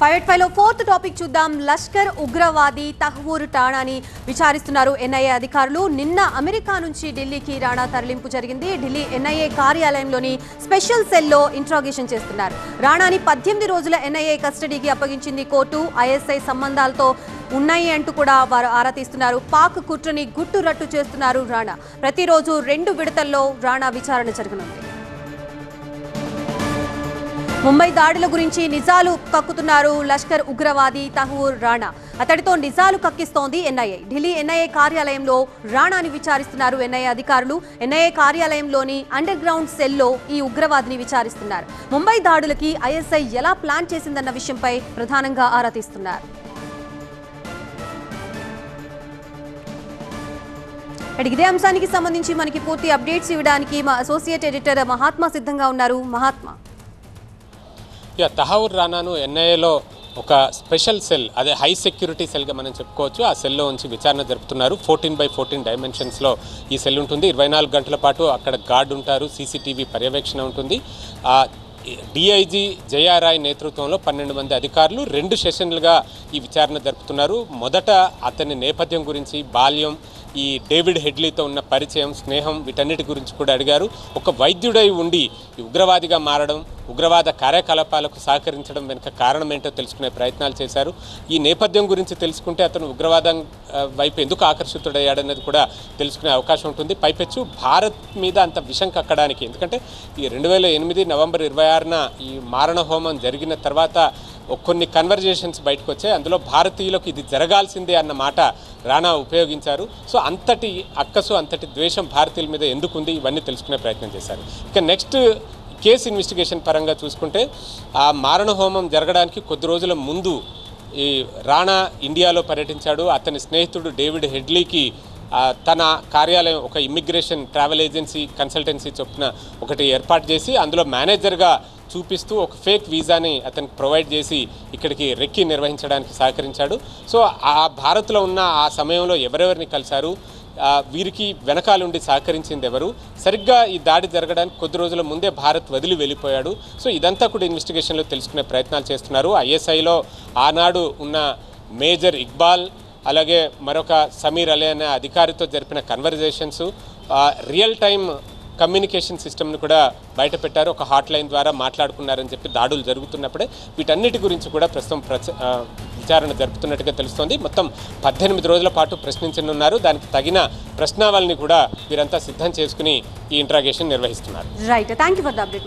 Private ఫైవ్లో fourth topic చూద్దాం. లష్కర్ ఉగ్రవాది తహ్వూర్ టాణాని విచారిస్తున్నారు. ఎన్ఐఏ అధికారులు నిన్న అమెరికా నుంచి ఢిల్లీకి రాణా తరలింపు జరిగింది. ఢిల్లీ ఎన్ఐఏ కార్యాలయంలోని స్పెషల్ సెల్లో ఇంట్రాగేషన్ చేస్తున్నారు. రాణాని పద్దెనిమిది రోజుల ఎన్ఐఏ కస్టడీకి అప్పగించింది కోర్టు. ఐఎస్ఐ సంబంధాలతో ఉన్నాయి అంటూ కూడా వారు ఆరా తీస్తున్నారు. పాక్ కుట్రని గుట్టు రట్టు చేస్తున్నారు రాణా. ప్రతిరోజు రెండు విడతల్లో రాణా విచారణ జరగనుంది. ముంబై దాడుల గురించి నిజాలు కక్కుతున్నారు లష్కర్ ఉగ్రవాది తహూర్ రాణా. అతడితో నిజాలు కక్కిస్తోంది ఎన్ఐఏ. ఢిల్లీ ఎన్ఐఏ కార్యాలయంలో రాణాని విచారిస్తున్నారు ఎన్ఐఏ అధికారులు. ఎన్ఐఏ కార్యాలయంలోని అండర్ గ్రౌండ్ సెల్లో ఈ ఉగ్రవాదిని విచారిస్తున్నారు. ముంబై దాడులకి ఐఎస్ఐ ఎలా ప్లాన్ చేసిందన్న విషయంపై ప్రధానంగా ఆరా తీస్తున్నారు. ఇదే అంశానికి సంబంధించి మనకి పూర్తి అప్డేట్స్ ఇవ్వడానికి మా అసోసియేట్ ఎడిటర్ మహాత్మా సిద్ధంగా ఉన్నారు. మహాత్మా. ఇక తహవూర్ రానాను ఎన్ఐఏలో ఒక స్పెషల్ సెల్ అదే హై సెక్యూరిటీ సెల్గా మనం చెప్పుకోవచ్చు. ఆ సెల్లో ఉంచి విచారణ జరుపుతున్నారు. ఫోర్టీన్ బై ఫోర్టీన్ డైమెన్షన్స్లో ఈ సెల్ ఉంటుంది. ఇరవై నాలుగు గంటల పాటు అక్కడ గార్డ్ ఉంటారు. సీసీటీవీ పర్యవేక్షణ ఉంటుంది. ఆ డిఐజీ జయారాయ్ నేతృత్వంలో పన్నెండు మంది అధికారులు రెండు సెషన్లుగా ఈ విచారణ జరుపుతున్నారు. మొదట అతని నేపథ్యం గురించి బాల్యం ఈ డేవిడ్ హెడ్లీతో ఉన్న పరిచయం స్నేహం వీటన్నిటి గురించి కూడా అడిగారు. ఒక వైద్యుడై ఉండి ఉగ్రవాదిగా మారడం ఉగ్రవాద కార్యకలాపాలకు సహకరించడం వెనుక కారణం ఏంటో తెలుసుకునే ప్రయత్నాలు చేశారు. ఈ నేపథ్యం గురించి తెలుసుకుంటే అతను ఉగ్రవాదం వైపు ఎందుకు ఆకర్షితుడయ్యాడనేది కూడా తెలుసుకునే అవకాశం ఉంటుంది. పైపెచ్చు భారత్ మీద అంత విషం కక్కడానికి. ఎందుకంటే ఈ రెండు వేల ఎనిమిది నవంబర్ ఇరవై ఆరున ఈ మారణ హోమం జరిగిన తర్వాత కొన్ని కన్వర్జేషన్స్ బయటకు వచ్చాయి. అందులో భారతీయులకు ఇది జరగాల్సిందే అన్న మాట రాణా ఉపయోగించారు. సో అంతటి అక్కసు అంతటి ద్వేషం భారతీయుల మీద ఎందుకుంది? ఇవన్నీ తెలుసుకునే ప్రయత్నం చేశారు. ఇక నెక్స్ట్ కేసు ఇన్వెస్టిగేషన్ పరంగా చూసుకుంటే ఆ మారణ హోమం జరగడానికి కొద్ది రోజుల ముందు ఈ రాణా ఇండియాలో పర్యటించాడు. అతని స్నేహితుడు డేవిడ్ హెడ్లీకి తన కార్యాలయం ఒక ఇమ్మిగ్రేషన్ ట్రావెల్ ఏజెన్సీ కన్సల్టెన్సీ చొప్పున ఒకటి ఏర్పాటు చేసి అందులో మేనేజర్గా చూపిస్తూ ఒక ఫేక్ వీసాని అతనికి ప్రొవైడ్ చేసి ఇక్కడికి రెక్కి నిర్వహించడానికి సహకరించాడు. సో ఆ భారత్లో ఉన్న ఆ సమయంలో ఎవరెవరిని కలిశారు? వీరికి వెనకాల ఉండి సహకరించింది ఎవరు? సరిగ్గా ఈ దాడి జరగడానికి కొద్ది రోజుల ముందే భారత్ వదిలి వెళ్ళిపోయాడు. సో ఇదంతా కూడా ఇన్వెస్టిగేషన్లో తెలుసుకునే ప్రయత్నాలు చేస్తున్నారు. ఐఎస్ఐలో ఆనాడు ఉన్న మేజర్ ఇక్బాల్ అలాగే మరొక సమీర్ అలీ అనే అధికారితో జరిపిన కన్వర్జేషన్స్ రియల్ టైం కమ్యూనికేషన్ సిస్టమ్ను కూడా బయటపెట్టారు ఒక హాట్ లైన్ ద్వారా మాట్లాడుకున్నారని చెప్పి దాడులు జరుగుతున్నప్పుడే వీటన్నిటి గురించి కూడా ప్రస్తుతం ప్రచ విచారణ జరుపుతున్నట్టుగా తెలుస్తోంది. మొత్తం పద్దెనిమిది రోజుల పాటు ప్రశ్నించనున్నారు. దానికి తగిన ప్రశ్నావళిని కూడా వీరంతా సిద్ధం చేసుకుని ఈ ఇంట్రాగేషన్ నిర్వహిస్తున్నారు. Right thank you for the update